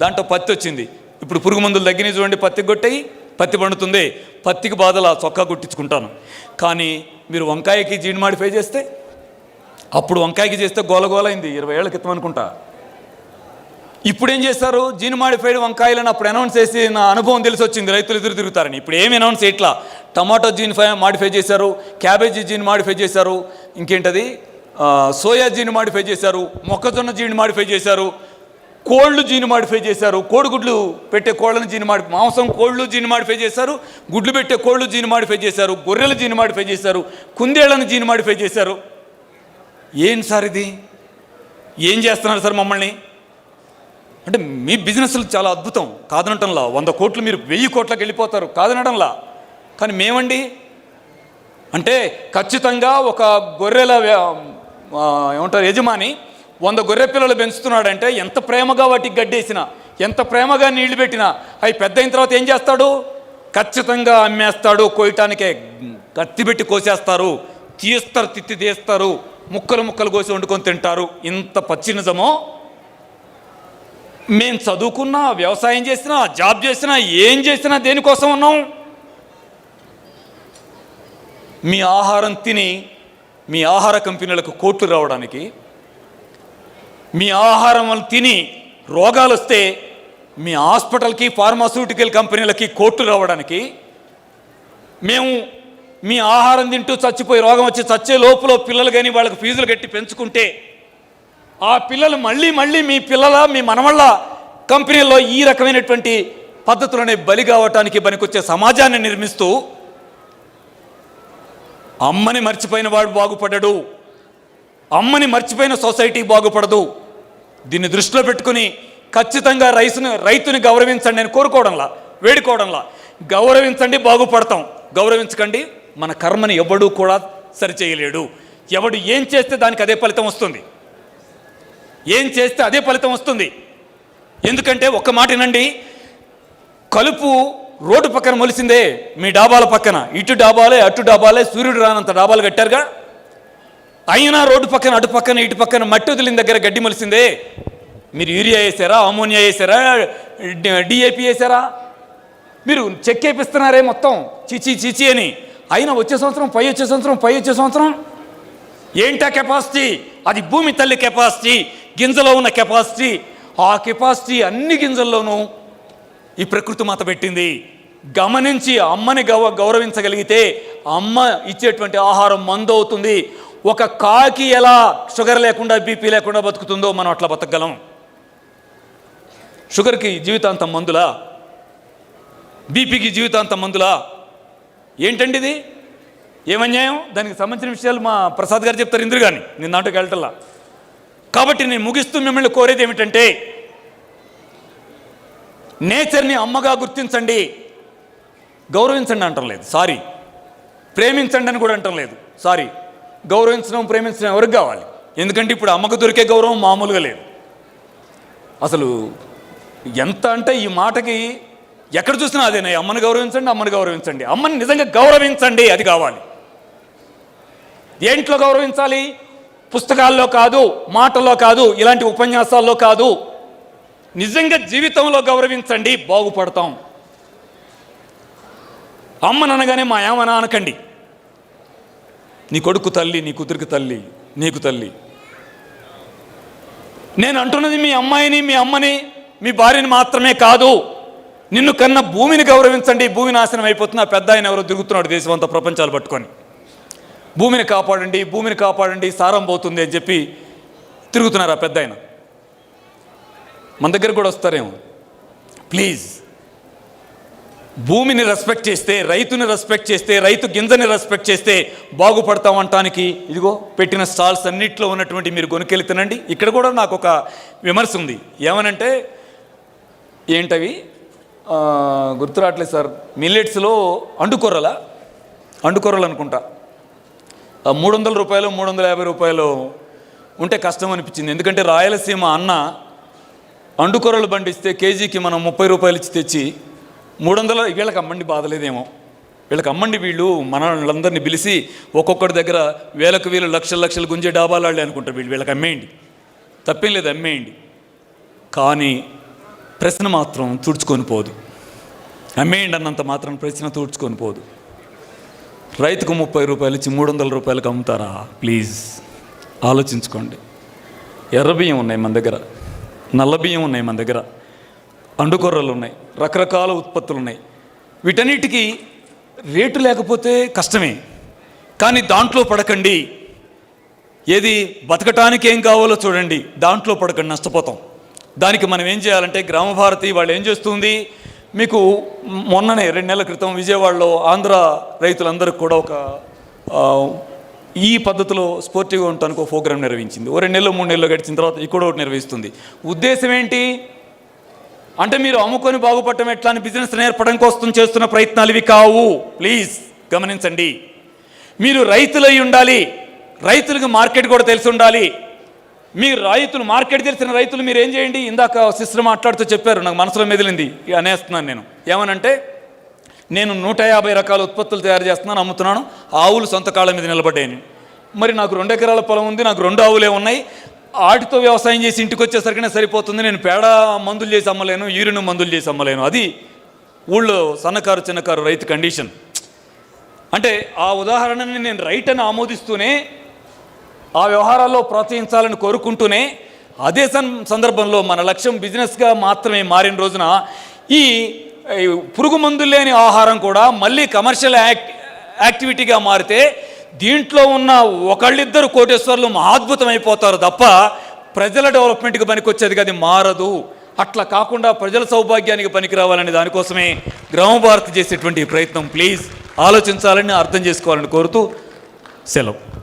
దాంట్లో పత్తి వచ్చింది. ఇప్పుడు పురుగు మందులు తగ్గినాయి చూడండి పత్తి కొట్టేయి పత్తి పండుతుంది. పత్తికి బాధలు ఆ చొక్కా కుట్టించుకుంటాను. కానీ మీరు వంకాయకి జీన్ మాడిఫై చేస్తే అప్పుడు వంకాయకి చేస్తే గోలగోలైంది. ఇరవై ఏళ్ళ క్రితం అనుకుంటా. ఇప్పుడు ఏం చేస్తారు? జీన్ మాడిఫైడ్ వంకాయలను అప్పుడు అనౌన్స్ చేసి నా అనుభవం తెలిసి వచ్చింది. రైతులు ఎదురు తిరుగుతారని. ఇప్పుడు ఏమి అనౌన్స్ చేయట్లా? టమాటో జీన్ మాడిఫై చేశారు క్యాబేజీ జీన్ మాడిఫై చేశారు ఇంకేంటది? సోయా జీన్ మాడిఫై చేశారు మొక్కజొన్న జీన్ మాడిఫై చేశారు కోళ్ళు జీని మాడిఫై చేశారు. కోడిగుడ్లు పెట్టే కోళ్ళని జీని మాడి మాంసం కోళ్ళు జీని మాడిఫై చేశారు. గుడ్లు పెట్టే కోళ్ళు జీని మాడిఫై చేశారు. గొర్రెలు జీని మాడిఫై చేశారు. కుందేళ్ళను జీని మాడిఫై చేశారు. ఏం సార్ ఇది? ఏం చేస్తున్నారు సార్ మమ్మల్ని? అంటే మీ బిజినెస్లు చాలా అద్భుతం. కాదనటంలా. వంద కోట్లు మీరు వెయ్యి కోట్లకు వెళ్ళిపోతారు. కాదనటంలా. కానీ మేమండి అంటే ఖచ్చితంగా ఒక గొర్రెల ఏమంటారు యజమాని వంద గొర్రె పిల్లలు పెంచుతున్నాడంటే ఎంత ప్రేమగా వాటికి గడ్డేసినా ఎంత ప్రేమగా నీళ్ళు పెట్టినా అవి పెద్ద అయిన తర్వాత ఏం చేస్తాడు? ఖచ్చితంగా అమ్మేస్తాడు కోయటానికే కత్తి పెట్టి కోసేస్తారు తీస్తారు తిత్తి తీస్తారు ముక్కలు ముక్కలు కోసి వండుకొని తింటారు. ఇంత పచ్చి నిజమో? మేము చదువుకున్నా వ్యవసాయం చేసినా జాబ్ చేసినా ఏం చేసినా దేనికోసం ఉన్నాం? మీ ఆహారం తిని మీ ఆహార కంపెనీలకు కోట్లు రావడానికి మీ ఆహారం తిని రోగాలు వస్తే మీ హాస్పిటల్కి ఫార్మాస్యూటికల్ కంపెనీలకి కోర్టు రావడానికి మేము మీ ఆహారం తింటూ చచ్చిపోయి రోగం వచ్చి చచ్చే లోపల పిల్లలు కానీ వాళ్ళకి ఫీజులు కట్టి పెంచుకుంటే ఆ పిల్లలు మళ్ళీ మళ్ళీ మీ పిల్లల మీ మనవళ్ళ కంపెనీల్లో ఈ రకమైనటువంటి పద్ధతులనే బలి కావటానికి పనికొచ్చే సమాజాన్ని నిర్మిస్తూ అమ్మని మర్చిపోయిన వాడు బాగుపడడు. అమ్మని మర్చిపోయిన సొసైటీ బాగుపడదు. దీన్ని దృష్టిలో పెట్టుకుని ఖచ్చితంగా రైతును రైతుని గౌరవించండి నేను కోరుకోవడంలా వేడుకోవడంలా. గౌరవించండి బాగుపడతాం. గౌరవించకండి మన కర్మని ఎవడూ కూడా సరిచేయలేడు. ఎవడు ఏం చేస్తే దానికి అదే ఫలితం వస్తుంది. ఏం చేస్తే అదే ఫలితం వస్తుంది. ఎందుకంటే ఒక్క వినండి కలుపు రోడ్డు పక్కన మొలిసిందే మీ డాబాల పక్కన. ఇటు డాబాలే అటు డాబాలే సూర్యుడు రానంత డాబాలు కట్టారుగా. అయినా రోడ్డు పక్కన అటు పక్కన ఇటు పక్కన మట్టి వదిలిన దగ్గర గడ్డి మొలిసిందే. మీరు యూరియా వేసారా అమోనియా వేసారా డిఏపి వేసారా? మీరు చెక్ వేపిస్తున్నారే మొత్తం. చిచి చిచి అని. అయినా వచ్చే సంవత్సరం పై వచ్చే సంవత్సరం పై వచ్చే సంవత్సరం? ఏంటా కెపాసిటీ? అది భూమి తల్లి కెపాసిటీ గింజలో ఉన్న కెపాసిటీ. ఆ కెపాసిటీ అన్ని గింజల్లోనూ ఈ ప్రకృతి మాత పెట్టింది. గమనించి అమ్మని గౌ గౌరవించగలిగితే అమ్మ ఇచ్చేటువంటి ఆహారం మందు అవుతుంది. ఒక కాకి ఎలా షుగర్ లేకుండా బీపీ లేకుండా బతుకుతుందో మనం అట్లా బతకగలం. షుగర్కి జీవితాంతం మందులా? బీపీకి జీవితాంతం మందులా? ఏంటండి ఇది? ఏమన్యాయం దానికి సంబంధించిన విషయాలు మా ప్రసాద్ గారు చెప్తారు ఇందురు కానీ నేను నాటుకు వెళ్ళటల్లా కాబట్టి నేను ముగిస్తూ మిమ్మల్ని కోరేది ఏమిటంటే నేచర్ని అమ్మగా గుర్తించండి. గౌరవించండి అంటలేదు సారీ. ప్రేమించండి అని కూడా అంటలేదు సారీ. గౌరవించడం ప్రేమించడం ఎవరికి కావాలి? ఎందుకంటే ఇప్పుడు అమ్మకు దొరికే గౌరవం మామూలుగా లేదు. అసలు ఎంత అంటే ఈ మాటకి ఎక్కడ చూసినా అదేనా అమ్మని గౌరవించండి అమ్మని గౌరవించండి. అమ్మని నిజంగా గౌరవించండి అది కావాలి. దేంట్లో గౌరవించాలి? పుస్తకాల్లో కాదు మాటల్లో కాదు ఇలాంటి ఉపన్యాసాల్లో కాదు. నిజంగా జీవితంలో గౌరవించండి బాగుపడతాం. అమ్మననగానే మా ఏమన అనకండి. నీ కొడుకు తల్లి నీ కూతురికి తల్లి నీకు తల్లి. నేను అంటున్నది మీ అమ్మాయిని మీ అమ్మని మీ భార్యని మాత్రమే కాదు. నిన్ను కన్న భూమిని గౌరవించండి. భూమి నాశనం అయిపోతున్న పెద్ద ఆయన ఎవరో తిరుగుతున్నాడు దేశం అంతా ప్రపంచాలు పట్టుకొని. భూమిని కాపాడండి భూమిని కాపాడండి సారం పోతుంది అని చెప్పి తిరుగుతున్నారు ఆ పెద్ద ఆయన. మన దగ్గర కూడా వస్తారేమో. ప్లీజ్. భూమిని రెస్పెక్ట్ చేస్తే రైతుని రెస్పెక్ట్ చేస్తే రైతు గింజని రెస్పెక్ట్ చేస్తే బాగుపడతాం అంటానికి ఇదిగో పెట్టిన స్టాల్స్ అన్నిట్లో ఉన్నటువంటి మీరు కొనుక్కెళ్ళి తినండి. ఇక్కడ కూడా నాకు ఒక విమర్శ ఉంది. ఏమనంటే ఏంటవి? గుర్తు రావట్లేదు సార్. మిల్లెట్స్లో అండుకొర్రల అండుకొర్రలు అనుకుంటా. ఆ మూడు వందల రూపాయలు మూడు వందల యాభై రూపాయలు ఉంటే కష్టం అనిపించింది. ఎందుకంటే రాయలసీమ అన్న అండుకొరలు బండిస్తే కేజీకి మనం ముప్పై రూపాయలు ఇచ్చి తెచ్చి మూడు వందల వీళ్ళకి అమ్మండి బాధలేదేమో. వీళ్ళకి అమ్మండి వీళ్ళు మనందరినీ పిలిచి ఒక్కొక్కటి దగ్గర వేలకు వేలు లక్షల లక్షలు గుంజే డాబాలాళ్ళే అనుకుంటారు వీళ్ళు. వీళ్ళకి అమ్మేయండి. తప్పేం లేదు అమ్మేయండి. కానీ ప్రశ్న మాత్రం తుడుచుకొని పోదు. అమ్మేయండి అన్నంత మాత్రం ప్రశ్న తుడుచుకొని పోదు. రైతుకు ముప్పై రూపాయలు ఇచ్చి మూడు వందల రూపాయలకు అమ్ముతారా? ప్లీజ్ ఆలోచించుకోండి. ఎర్ర బియ్యం ఉన్నాయి మన దగ్గర. నల్ల బియ్యం ఉన్నాయి మన దగ్గర. అండుకొర్రలు ఉన్నాయి. రకరకాల ఉత్పత్తులు ఉన్నాయి వీటన్నిటికీ రేటు లేకపోతే కష్టమే. కానీ దాంట్లో పడకండి. ఏది బతకటానికి ఏం కావాలో చూడండి. దాంట్లో పడకండి నష్టపోతాం. దానికి మనం ఏం చేయాలంటే గ్రామభారతి వాళ్ళు ఏం చేస్తుంది? మీకు మొన్ననే రెండు నెలల క్రితం విజయవాడలో ఆంధ్ర రైతులందరికీ కూడా ఒక ఈ పద్ధతిలో స్పోర్టివ్గా ఉండటానికి ఒక ప్రోగ్రామ్ నిర్వహించింది. ఓ రెండు నెలలు మూడు నెలలు గడిచిన తర్వాత ఇక్కడ కూడా ఒకటి నిర్వహిస్తుంది. ఉద్దేశం ఏంటి? అంటే మీరు అమ్ముకొని బాగుపడటం ఎట్లా అని బిజినెస్ నేర్పడం కోసం చేస్తున్న ప్రయత్నాలు ఇవి కావు. ప్లీజ్ గమనించండి. మీరు రైతులై ఉండాలి. రైతులకు మార్కెట్ కూడా తెలిసి ఉండాలి. మీరు రైతులు మార్కెట్ తెలిసిన రైతులు మీరు ఏం చేయండి? ఇందాక సిస్టర్ మాట్లాడుతూ చెప్పారు నాకు మనసులో మెదిలింది. అనేస్తున్నాను నేను. ఏమనంటే నేను నూట యాభై రకాల ఉత్పత్తులు తయారు చేస్తున్నాను అమ్ముతున్నాను. ఆవులు సొంత కాళ్ళ మీద నిలబడ్డాయి. మరి నాకు రెండు ఎకరాల పొలం ఉంది నాకు రెండు ఆవులే ఉన్నాయి. ఆటితో వ్యవసాయం చేసి ఇంటికి వచ్చేసరికినే సరిపోతుంది. నేను పేడ మందులు చేసి అమ్మలేను యూరిన్ మందులు చేసి అమ్మలేను. అది ఊళ్ళో సన్నకారు చిన్నకారు రైతు కండిషన్. అంటే ఆ ఉదాహరణని నేను రైట్ అని ఆమోదిస్తూనే ఆ వ్యవహారాల్లో ప్రోత్సహించాలని కోరుకుంటూనే అదే సన్ సందర్భంలో మన లక్ష్యం బిజినెస్గా మాత్రమే మారిన రోజున ఈ ఈ పురుగు మందులు లేని ఆహారం కూడా మళ్ళీ కమర్షియల్ యాక్ట్ యాక్టివిటీగా మారితే దీంట్లో ఉన్న ఒకళ్ళిద్దరు కోటేశ్వర్లు అద్భుతమైపోతారు తప్ప ప్రజల డెవలప్మెంట్కి పనికొచ్చేది అది మారదు. అట్లా కాకుండా ప్రజల సౌభాగ్యానికి పనికిరావాలని దానికోసమే గ్రామ భారతి చేసేటువంటి ప్రయత్నం. ప్లీజ్ ఆలోచించాలని అర్థం చేసుకోవాలని కోరుతూ సెలవు.